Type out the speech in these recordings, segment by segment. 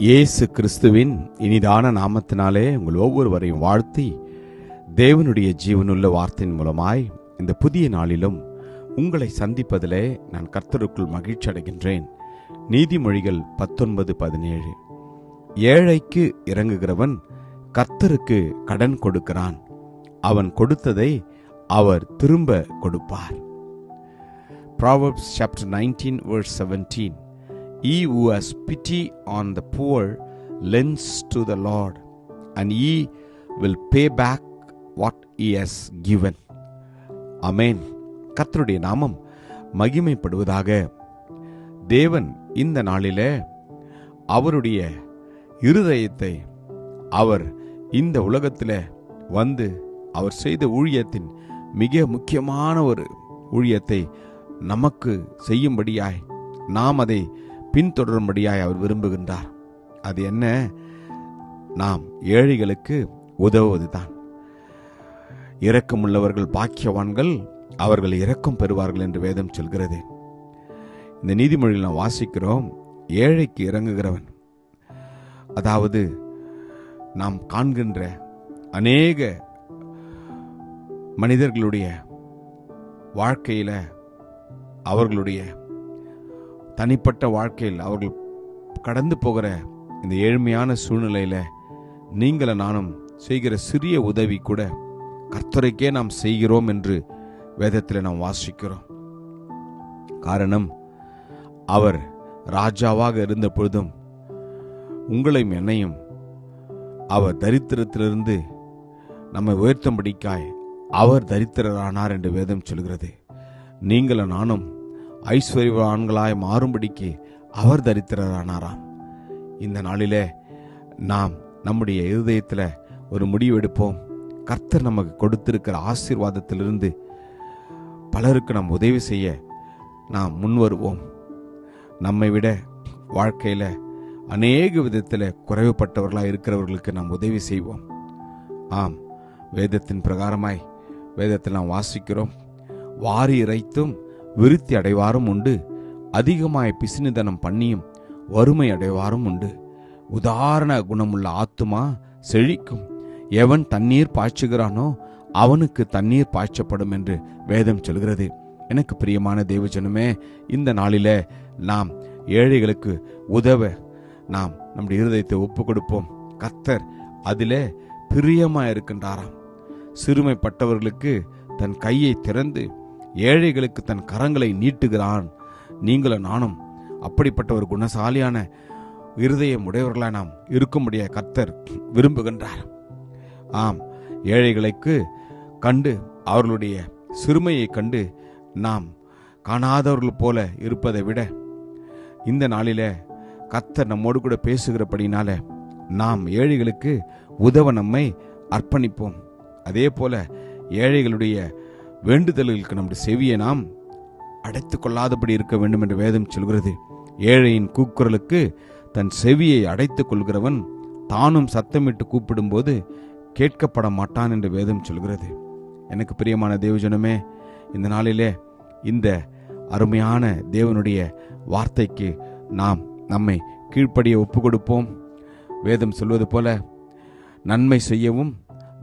இயேசு கிறிஸ்துவின் இனிதான நாமத்தினாலே உங்கள் ஒவ்வொருவரையும் வாழ்த்தி தேவனுடைய ஜீவனுள்ள வார்த்தையின் மூலமாய் இந்த புதிய நாளிலும் உங்களை சந்திப்பதிலே நான் கர்த்தருக்குள் மகிழ்ச்சி அடைகின்றேன். நீதிமொழிகள் பத்தொன்பது பதினேழு. ஏழைக்கு இறங்குகிறவன் கர்த்தருக்கு கடன் கொடுக்கிறான். அவன் கொடுத்ததை அவர் திரும்ப கொடுப்பார். Proverbs chapter 19, verse 17. He who has pity on the poor lends to the Lord, and he will pay back what he has given. அமேன் கர்த்தருடைய நாமம் மகிமைப்படுவதாக தேவன் இந்த நாளிலே அவருடைய இருதயத்தை அவர் இந்த உலகத்தில் வந்து அவர் செய்த ஊழியத்தின் மிக முக்கியமான ஒரு ஊழியத்தை நமக்கு செய்யும்படியாய் நாம் அதை பின்தொடரும்படியாய் அவர் விரும்புகின்றார். அது என்ன? நாம் ஏழைகளுக்கு உதவுவதுதான். இரக்கமுள்ளவர்கள் பாக்கியவான்கள் அவர்கள் இரக்கம் பெறுவார்கள் என்று வேதம் சொல்கிறது. இந்த நீதிமொழியில் நாம் வாசிக்கிறோம் ஏழைக்கு இறங்குகிறவன் அதாவது நாம் காண்கின்ற அநேக மனிதர்களுடைய வாழ்க்கையில் அவர்களுடைய தனிப்பட்ட வாழ்க்கையில் அவர்கள் கடந்து போகிற இந்த ஏழ்மையான சூழ்நிலையில் நீங்கள நானும் செய்கிற சிறிய உதவி கூட கர்த்தரைக்கே நாம் செய்கிறோம் என்று வேதத்தில் நாம் வாசிக்கிறோம். காரணம் அவர் ராஜாவாக இருந்த பொழுதும் உங்களையும் என்னையும் அவர் தரித்திரத்திலிருந்து நம்மை உயர்த்தும்படிக்காய் அவர் தரித்திரரானார் என்று வேதம் சொல்கிறது. நீங்களும் நானும் ஐஸ்வர்யவான்களாய் மாறும்படிக்கு அவர் தரித்திரரானாராம். இந்த நாளிலே நாம் நம்முடைய இருதயத்தில் ஒரு முடிவெடுப்போம் கர்த்தர் நமக்கு கொடுத்திருக்கிற ஆசீர்வாதத்திலிருந்து பலருக்கு நாம் உதவி செய்ய நாம் முன்வருவோம். நம்மை விட வாழ்க்கையில் அநேக விதத்தில் குறைவுபட்டவர்களாக இருக்கிறவர்களுக்கு நாம் உதவி செய்வோம். ஆம் வேதத்தின் பிரகாரமாய் வேதத்தில் நாம் வாசிக்கிறோம். வாரி இறைத்தும் விருத்தி அடைவாரும் உண்டு. அதிகமாய் பிசினிதனம் பண்ணியும் வறுமை அடைவாரும் உண்டு. உதாரண குணமுள்ள ஆத்துமா செழிக்கும். எவன் தண்ணீர் பாய்ச்சுகிறானோ அவனுக்கு தண்ணீர் பாய்ச்சப்படும் என்று வேதம் சொல்கிறது. எனக்கு பிரியமான தேவஜனமே இந்த நாளில நாம் ஏழைகளுக்கு உதவ நாம் நம்முடைய இருதயத்தை ஒப்பு கொடுப்போம் கத்தர் அதிலே பிரியமாக இருக்கின்றாராம் சிறுமைப்பட்டவர்களுக்கு தன் கையை திறந்து ஏழைகளுக்கு தன் கரங்களை நீட்டுகிறான். நீங்களும் நானும் அப்படிப்பட்ட ஒரு குணசாலியான இருதயம் உடையவர்களாக நாம் இருக்கும்படிய கர்த்தர் விரும்புகின்றார். ஆம் ஏழைகளுக்கு கண்டு அவர்களுடைய சிறுமையை கண்டு நாம் காணாதவர்கள் போல இருப்பதை விட இந்த நாளில கர்த்தர் நம்மோடு கூட பேசுகிறபடினால நாம் ஏழைகளுக்கு உதவ நம்மை அர்ப்பணிப்போம். அதே போல ஏழைகளுடைய வேண்டுதல்களுக்கு நம்முடைய செவியை நாம் அடைத்து கொள்ளாதபடி இருக்க வேண்டும் என்று வேதம் சொல்கிறது. ஏழையின் கூக்குரலுக்கு தன் செவியை அடைத்துக் கொள்கிறவன் தானும் சத்தமிட்டு கூப்பிடும்போது கேட்கப்பட மாட்டான் என்று வேதம் சொல்கிறது. எனக்கு பிரியமான தேவஜனமே இந்த நாளிலே இந்த அருமையான தேவனுடைய வார்த்தைக்கு நாம் நம்மை கீழ்ப்படிய ஒப்பு கொடுப்போம் வேதம் சொல்வது போல நன்மை செய்யவும்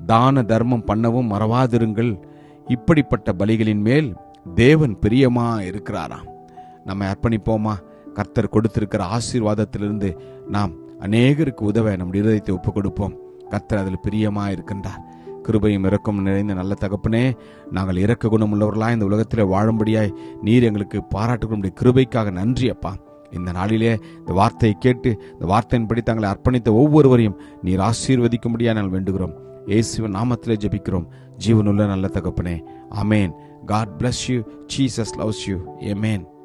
தான தர்மம் பண்ணவும் மறவாதிருங்கள். இப்படிப்பட்ட பலிகளின் மேல் தேவன் பிரியமா இருக்கிறாராம். நம்ம அர்ப்பணிப்போமா? கர்த்தர் கொடுத்திருக்கிற ஆசீர்வாதத்திலிருந்து நாம் அநேகருக்கு உதவ நம்முடைய இருதயத்தை ஒப்பு கொடுப்போம் கர்த்தர் அதில் பிரியமா இருக்கின்றார். கிருபையும் இறக்கம் நிறைந்த நல்ல தகப்பனே நாங்கள் இறக்க குணம் உள்ளவர்களாய் இந்த உலகத்தில் வாழும்படியாய் நீர் எங்களுக்கு பாராட்டுக்கூடிய கிருபைக்காக நன்றி அப்பா. இந்த நாளிலே இந்த வார்த்தையை கேட்டு இந்த வார்த்தையின்படி தங்களை அர்ப்பணித்த ஒவ்வொருவரையும் நீர் ஆசீர்வதிக்கும்படியா நாங்கள் வேண்டுகிறோம். இயேசுவின் நாமத்திலே ஜெபிக்கிறோம். ஜீவனுள்ள நல்ல தகப்பனே. Amen God bless you Jesus loves you amen.